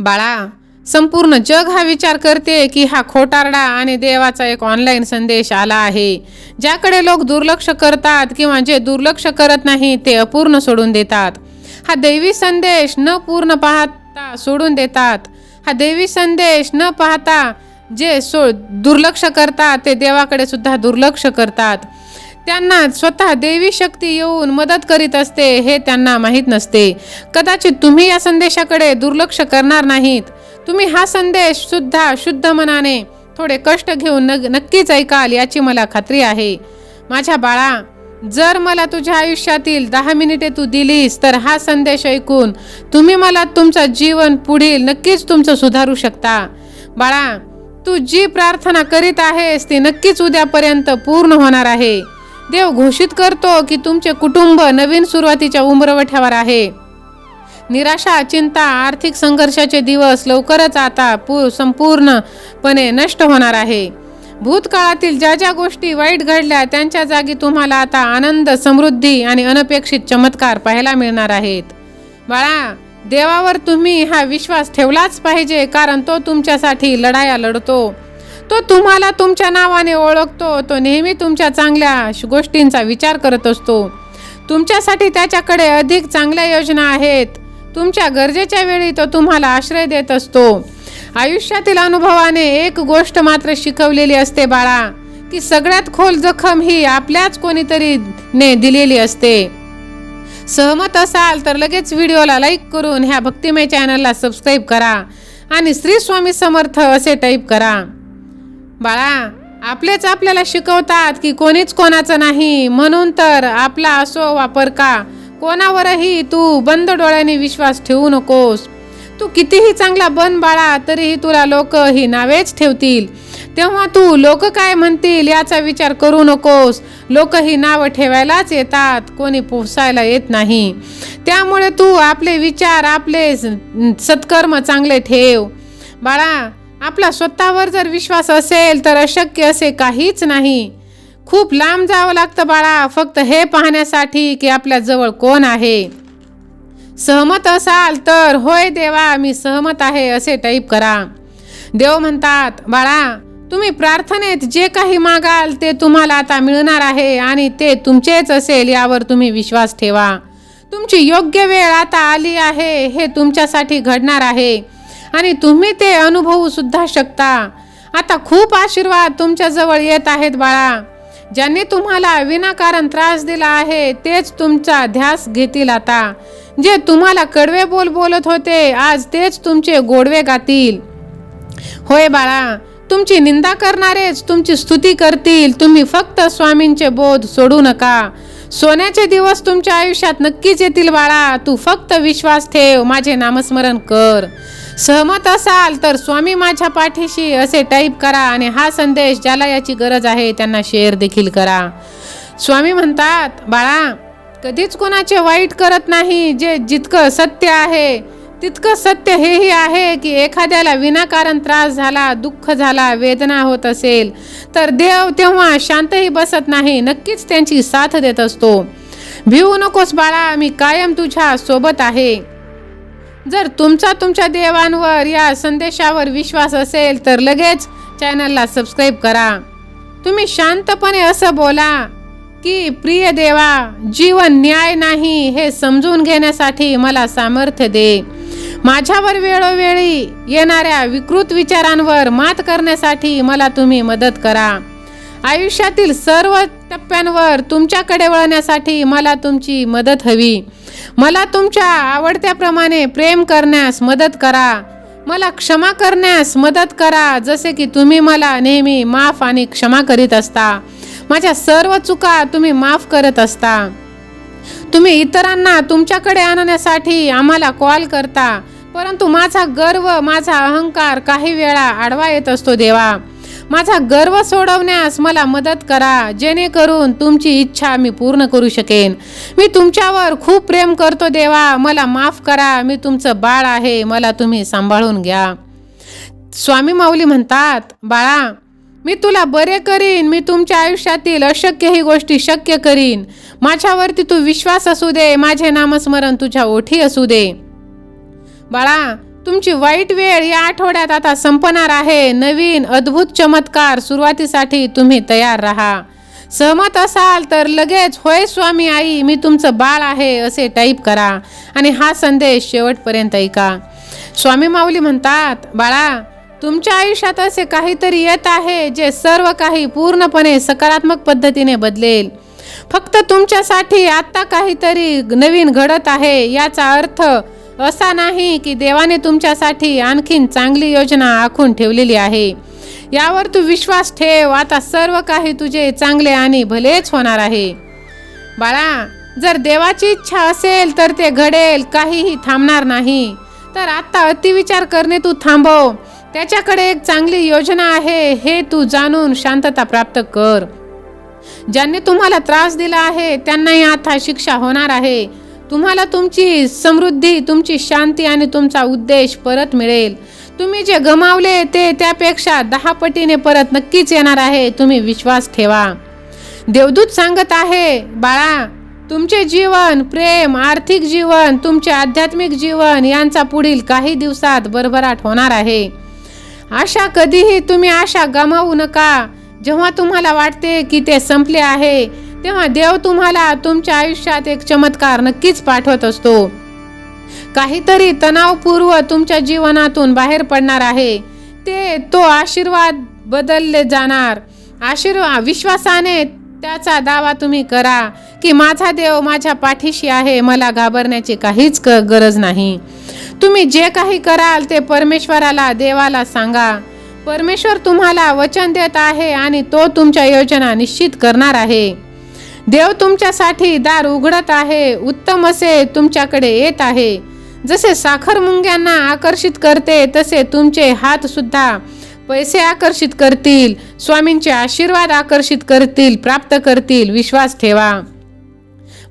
बाळा संपूर्ण जग हा विचार करते की हा खोटारडा आणि देवाचा एक ऑनलाईन संदेश आला आहे. ज्याकडे लोक दुर्लक्ष करतात किंवा जे दुर्लक्ष करत नाही ते अपूर्ण सोडून देतात. हा दैवी संदेश न पूर्ण पाहता सोडून देतात. हा दैवी संदेश न पाहता जे सो दुर्लक्ष करतात ते देवाकडे सुद्धा दुर्लक्ष करतात. त्यांना स्वतः देवी शक्ती येऊन मदत करीत असते हे त्यांना माहीत नसते. कदाचित तुम्ही या संदेशाकडे दुर्लक्ष करणार नाहीत. तुम्ही हा संदेश सुद्धा शुद्ध मनाने थोडे कष्ट घेऊन नग नक्कीच ऐकाल याची मला खात्री आहे. माझ्या बाळा जर मला तुझ्या आयुष्यातील दहा मिनिटे तू दिलीस तर हा संदेश ऐकून तुम्ही मला तुमचं जीवन पुढील नक्कीच तुमचं सुधारू शकता. बाळा तू जी प्रार्थना करीत आहेस ती नक्कीच उद्यापर्यंत पूर्ण होणार आहे. देव घोषित करतो की तुमचे कुटुंब नवीन सुरुवातीच्या उंबरवठ्यावर आहे. निराशा चिंता आर्थिक संघर्षाचे दिवस लवकरच आता पू संपूर्णपणे नष्ट होणार आहे. भूतकाळातील ज्या ज्या गोष्टी वाईट घडल्या त्यांच्या जागी तुम्हाला आता आनंद समृद्धी आणि अनपेक्षित चमत्कार पाहायला मिळणार आहेत. बाळा देवावर तुम्ही हा विश्वास ठेवलाच पाहिजे कारण तो तुमच्यासाठी लढाया लढतो. तो तुम्हाला तुमच्या नावाने ओळखतो तो नेहमी तुमच्या चांगल्या श- गोष्टींचा विचार करत असतो. तुमच्यासाठी त्याच्याकडे अधिक चांगल्या योजना आहेत. तुमच्या गरजेच्या वेळी तो तुम्हाला आश्रय देत असतो. आयुष्यातील अनुभवाने एक गोष्ट मात्र शिकवलेली असते बाळा की सगळ्यात खोल जखम ही आपल्याच कोणीतरी ने दिलेली असते. सहमत असाल तर लगेच व्हिडिओला लाईक करून ह्या भक्तिमय चॅनलला सबस्क्राईब करा आणि श्री स्वामी समर्थ असे टाईप करा. बाळा आपलेच आपल्याला शिकवतात की कोणीच कोणाचं नाही. म्हणून तर आपला असो वापर का. कोणावरही तू बंद डोळ्याने विश्वास ठेवू नकोस. तू कितीही चांगला बन बाळा तरीही तुला लोक ही नावेच ठेवतील. तेव्हा तू लोक काय म्हणतील याचा विचार करू नकोस. लोक ही नावं ठेवायलाच येतात कोणी पोसायला येत नाही. त्यामुळे तू आपले विचार आपले सत्कर्म चांगले ठेव. बाळा आपला स्वतःवर जर विश्वास असेल तर अशक्य असे काहीच नाही. खूप लांब जावं लागतं बाळा फक्त हे पाहण्यासाठी की आपल्या जवळ कोण आहे. सहमत असाल तर होय देवा मी सहमत आहे असे टाईप करा. देव म्हणतात बाळा तुम्ही प्रार्थनेत जे काही मागाल ते तुम्हाला आता मिळणार आहे आणि ते तुमचेच असेल यावर तुम्ही विश्वास ठेवा. तुमची योग्य वेळ आता आली आहे हे तुमच्यासाठी घडणार आहे. आणि तुम्ही ते अनुभवू सुद्धा शकता. आता खूप आशीर्वाद तुमच्याजवळ येत आहेत बाळा. ज्यांनी तुम्हाला विनाकारण त्रास दिला आहे तेच तुमचा ध्यास घेतील आता. जे तुम्हाला कडवे बोल बोलत होते आज तेच तुमचे गोडवे गातील. होय बाळा तुमची निंदा करणारेच तुमची स्तुती करतील. तुम्ही फक्त स्वामींचे बोध सोडू नका. सोन्याचे दिवस तुमच्या आयुष्यात नक्कीच येतील बाळा. तू फक्त विश्वास ठेव माझे नामस्मरण कर. सहमत असाल तर स्वामी माझ्या पाठीशी असे टाईप करा आणि हा संदेश ज्याला याची गरज आहे त्यांना शेअर देखील करा. स्वामी म्हणतात बाळा कधीच कोणाचे वाईट करत नाही जे जितकं सत्य आहे तितकं सत्य हेही आहे की एखाद्याला विनाकारण त्रास झाला दुःख झाला वेदना होत असेल तर देव तेव्हा शांतही बसत नाही नक्कीच त्यांची साथ देत असतो. भिवू नकोस बाळा मी कायम तुझ्या सोबत आहे. जर तुमचा तुमच्या देवांवर या संदेशावर विश्वास असेल तर लगेच चॅनलला सबस्क्राईब करा. तुम्ही शांतपणे असं बोला की प्रिय देवा जीवन न्याय नाही हे समजून घेण्यासाठी मला सामर्थ्य दे. माझ्यावर वेळोवेळी येणाऱ्या विकृत विचारांवर मात करण्यासाठी मला तुम्ही मदत करा. आयुष्यातील सर्व टप्प्यांवर तुमच्याकडे वळण्यासाठी मला तुमची मदत हवी. मला तुमच्या आवडत्याप्रमाणे प्रेम करण्यास मदत करा. मला क्षमा करण्यास मदत करा जसे की तुम्ही मला नेहमी माफ आणि क्षमा करीत असता. माझ्या सर्व चुका तुम्ही माफ करत असता. तुम्ही इतरांना तुमच्याकडे आणण्यासाठी आम्हाला कॉल करता परंतु माझा गर्व माझा अहंकार काही वेळा आडवा येत असतो देवा. माझा गर्व सोडवण्यास मला मदत करा जेणेकरून तुमची इच्छा मी पूर्ण करू शकेन. मी तुमच्यावर खूप प्रेम करतो देवा मला माफ करा मी तुमचं बाळ आहे मला तुम्ही सांभाळून घ्या. स्वामी माऊली म्हणतात बाळा मी तुला बरे करीन मी तुमच्या आयुष्यातील अशक्य ही गोष्टी शक्य करीन. माझ्यावरती तू विश्वास असू दे माझे नामस्मरण तुझ्या ओठी असू दे. बाळा तुमची वाईट वेळ या आठवड्यात आता संपणार आहे. नवीन अद्भुत चमत्कार सुरुवातीसाठी तुम्ही तयार राहा. सहमत असाल तर लगेच होय स्वामी आई मी तुमचं बाळ आहे असे टाईप करा आणि हा संदेश शेवटपर्यंत ऐका. स्वामी माऊली म्हणतात बाळा तुमच्या आयुष्यात असे काहीतरी येत आहे जे सर्व काही पूर्णपणे सकारात्मक पद्धतीने बदलेल. फक्त तुमच्यासाठी आत्ता काहीतरी नवीन घडत आहे याचा अर्थ असा नाही की देवाने तुमच्यासाठी आणखीन चांगली योजना आखून ठेवलेली आहे. यावर तू विश्वास ठेव आता सर्व काही तुझे चांगले आणि भलेच होणार आहे. बाळा जर देवाची इच्छा असेल तर ते घडेल काहीही थांबणार नाही. तर आत्ता अतिविचार करणे तू थांबव. त्याच्याकडे एक चांगली योजना आहे हे तू जाणून शांतता प्राप्त कर. ज्यांनी तुम्हाला त्रास दिला आहे त्यांनाही आता शिक्षा होणार आहे. तुम्हाला तुमची समृद्धी तुमची शांती आणि तुमचा उद्देश परत मिळेल. तुम्ही जे गमावले ते त्यापेक्षा दहा पटीने परत नक्कीच येणार आहे तुम्ही विश्वास ठेवा. देवदूत सांगत आहे बाळा तुमचे जीवन प्रेम आर्थिक जीवन तुमचे आध्यात्मिक जीवन यांचा पुढील काही दिवसात भरभराट होणार आहे. आशा कधीही तुम्ही आशा गमावू नका. जेव्हा तुम्हाला वाटते की ते संपले आहे तेव्हा देव तुम्हाला तुमच्या आयुष्यात एक चमत्कार नक्कीच पाठवत असतो. काहीतरी तणावपूर्व तुमच्या जीवनातून बाहेर पडणार आहे. ते तो आशीर्वाद बदलले जाणार. आशीर्वाद विश्वासाने त्याचा दावा तुम्ही करा की माझा देव माझ्या पाठीशी आहे मला घाबरण्याची काहीच क गरज नाही. तुम्ही जे काही कराल ते परमेश्वराला देवाला सांगा. परमेश्वर तुम्हाला वचन देत आहे आणि तो तुमच्या योजना निश्चित करणार आहे. देव तुमच्यासाठी दार उघडत आहे उत्तम असे तुमच्याकडे येत आहे. जसे साखर मुंग्यांना आकर्षित करते तसे तुमचे हात सुद्धा पैसे आकर्षित करतील स्वामींचे आशीर्वाद आकर्षित करतील प्राप्त करतील. विश्वास ठेवा.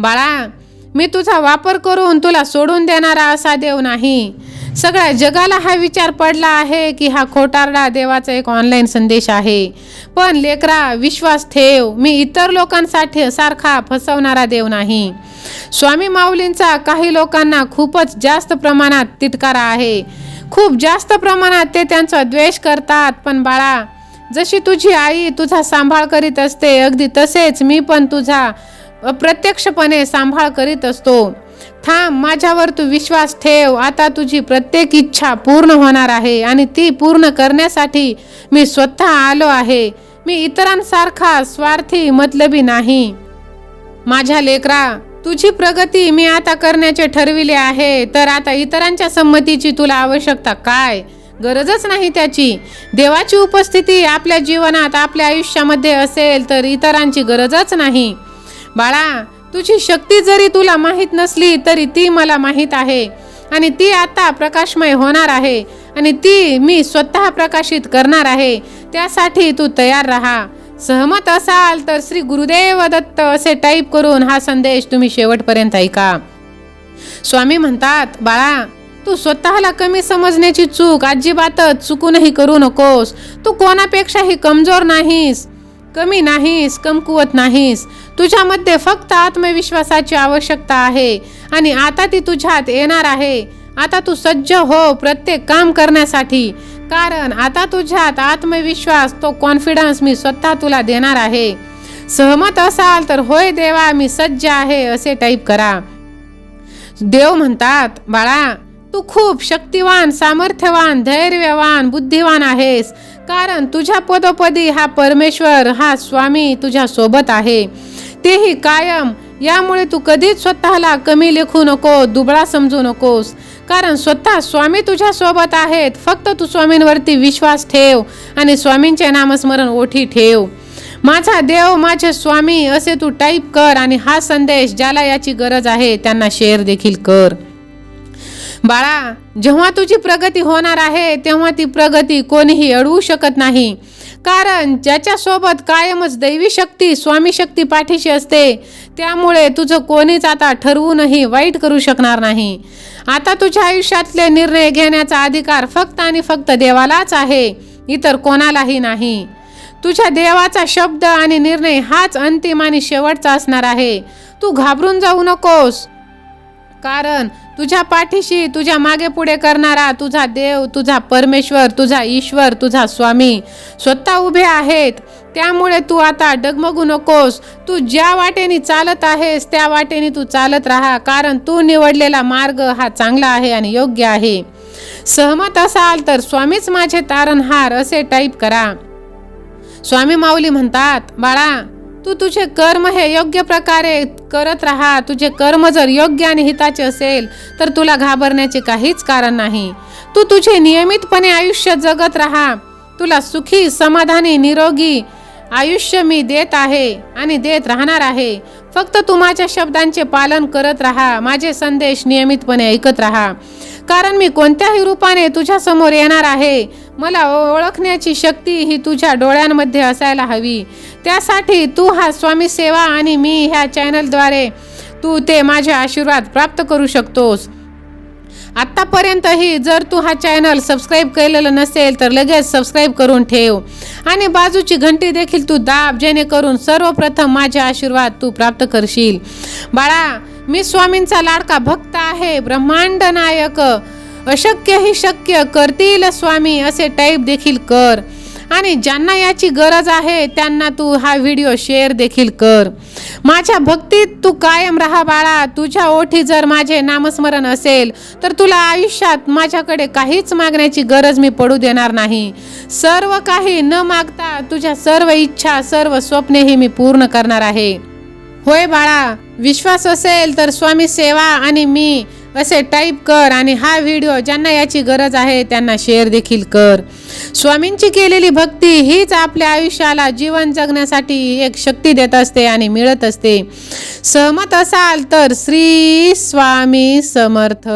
बाळा मी तुझा वापर करून तुला सोडून देणारा असा देव नाही. सगळ्या जगाला हा विचार पडला आहे की हा खोटारडा देवाचा एक ऑनलाईन संदेश आहे. पण लेकरा विश्वास ठेव मी इतर लोकांसाठी सारखा फसवणारा देव नाही. स्वामी माऊलींचा काही लोकांना खूपच जास्त प्रमाणात तिटकारा आहे. खूप जास्त प्रमाणात ते त्यांचा द्वेष करतात पण बाळा जशी तुझी आई तुझा सांभाळ करीत असते अगदी तसेच मी पण तुझा अप्रत्यक्षपणे सांभाळ करीत असतो. थांब माझ्यावर तू विश्वास ठेव. आता तुझी प्रत्येक इच्छा पूर्ण होणार आहे आणि ती पूर्ण करण्यासाठी मी स्वतः आलो आहे. मी इतरांसारखा स्वार्थी मतलबी नाही. माझ्या लेकरा तुझी प्रगती मी आता करण्याचे ठरविले आहे. तर आता इतरांच्या संमतीची तुला आवश्यकता काय? गरजच नाही त्याची. देवाची उपस्थिती आपल्या जीवनात आपल्या आयुष्यामध्ये असेल तर इतरांची गरजच नाही. बाळा तुझी शक्ती जरी तुला माहीत नसली तरी ती मला माहीत आहे. आणि ती आता प्रकाशमय होणार आहे. आणि ती मी स्वतः प्रकाशित करणार आहे. त्यासाठी तू तयार राहा. सहमत असाल तर श्री गुरुदेव दत्त असे टाईप करून हा संदेश तुम्ही शेवटपर्यंत ऐका. स्वामी म्हणतात बाळा तू स्वतःला कमी समजण्याची चूक अजिबातच चुकूनही करू नकोस. तू कोणापेक्षाही कमजोर नाहीस. कमी नाहीस कमकुवत नाहीस. तुझ्यामध्ये फक्त आत्मविश्वासाची आवश्यकता आहे आणि आता ती तुझ्यात येणार आहे. आता तू सज्ज हो प्रत्येक काम करण्यासाठी. कारण आता तुझ्यात आत्मविश्वास तो कॉन्फिडन्स मी स्वतः तुला देणार आहे. सहमत असाल तर होय देवा मी सज्ज आहे असे टाईप करा. देव म्हणतात बाळा तू खूप शक्तिवान सामर्थ्यवान धैर्यवान बुद्धिवान आहेस. कारण तुझ्या पदोपदी हा परमेश्वर हा स्वामी तुझ्या सोबत आहे. तेही कायम. यामुळे तू कधीच स्वतःला कमी लेखू नको दुबळा समजू नकोस. कारण स्वतः स्वामी तुझ्या सोबत आहेत. फक्त तू स्वामींवरती विश्वास ठेव आणि स्वामींचे नामस्मरण ओठी ठेव. माझा देव माझे स्वामी असे तू टाईप कर आणि हा संदेश ज्याला याची गरज आहे त्यांना शेअर देखील कर. बाळा जेव्हा तुझी प्रगती होणार आहे तेव्हा ती प्रगती कोणीही अडवू शकत नाही. कारण ज्याच्यासोबत कायमच दैवी शक्ती स्वामी शक्ती पाठीशी असते त्यामुळे तुझं कोणीच आता ठरवूनही वाईट करू शकणार नाही. आता तुझ्या आयुष्यातले निर्णय घेण्याचा अधिकार फक्त आणि फक्त देवालाच आहे इतर कोणालाही नाही. तुझ्या देवाचा शब्द आणि निर्णय हाच अंतिम आणि शेवटचा असणार आहे. तू घाबरून जाऊ नकोस. कारण तुझ्या पाठीशी तुझ्या मागे पुढे करणारा तुझा देव तुझा परमेश्वर तुझा ईश्वर तुझा स्वामी स्वतः उभे आहेत. त्यामुळे तू आता डगमगू नकोस. तू ज्या वाटेने चालत आहेस त्या वाटेने तू चालत राहा. कारण तू निवडलेला मार्ग हा चांगला आहे आणि योग्य आहे. सहमत असाल तर स्वामीच माझे तारणहार असे टाईप करा. स्वामी माऊली म्हणतात बाळा तू तुझे कर्म हे योग्य प्रकारे करत राहा. तुझे कर्म जर योग्य आणि हिताचे असेल तर तुला घाबरण्याचे काहीच कारण नाही. तू तुझे नियमितपणे आयुष्य जगत राहा. तुला सुखी समाधानी निरोगी आयुष्य मी देत आहे आणि देत राहणार आहे. फक्त तू माझ्या शब्दांचे पालन करत राहा. माझे संदेश नियमितपणे ऐकत राहा. कारण मी कोणत्याही रूपाने तुझ्या समोर येणार आहे. मला ओळखण्याची शक्ती ही तुझ्या डोळ्यांमध्ये असायला हवी. त्यासाठी तू हा स्वामी सेवा आणि मी ह्या चॅनलद्वारे तू ते माझे आशीर्वाद प्राप्त करू शकतोस. आत्तापर्यंतही जर तू हा चॅनल सबस्क्राईब केलेलं नसेल तर लगेच सबस्क्राईब करून ठेव. आणि बाजूची घंटी देखील तू दाब जेणेकरून सर्वप्रथम माझे आशीर्वाद तू प्राप्त करशील. बाळा मी स्वामींचा लाडका भक्त आहे ब्रह्मांड नायक. अशक्य ही शक्य करतील स्वामी असे टाईप देखील कर. आणि ज्यांना याची गरज आहे त्यांना तू हा व्हिडिओ शेअर देखील कर. माझ्या भक्तीत तू कायम राहा बाळा. तुझ्या ओठी जर माझे नामस्मरण असेल तर तुला आयुष्यात माझ्याकडे काहीच मागण्याची गरज मी पडू देणार नाही. सर्व काही न मागता तुझ्या सर्व इच्छा सर्व स्वप्नेही मी पूर्ण करणार आहे. होय बाळा विश्वास असेल तर स्वामी सेवा आणि मी असे टाईप कर आणि हा व्हिडिओ ज्यांना याची गरज आहे त्यांना शेअर देखील कर. स्वामींची केलेली भक्ती हीच आपल्या आयुष्याला जीवन जगण्यासाठी एक शक्ती देत असते आणि मिळत असते. सहमत असाल तर श्री स्वामी समर्थ.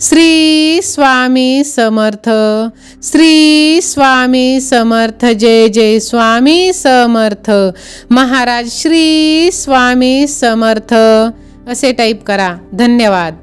श्री स्वामी समर्थ. श्री स्वामी समर्थ. जय जय स्वामी समर्थ. महाराज श्री स्वामी समर्थ. असे टाईप करा. धन्यवाद.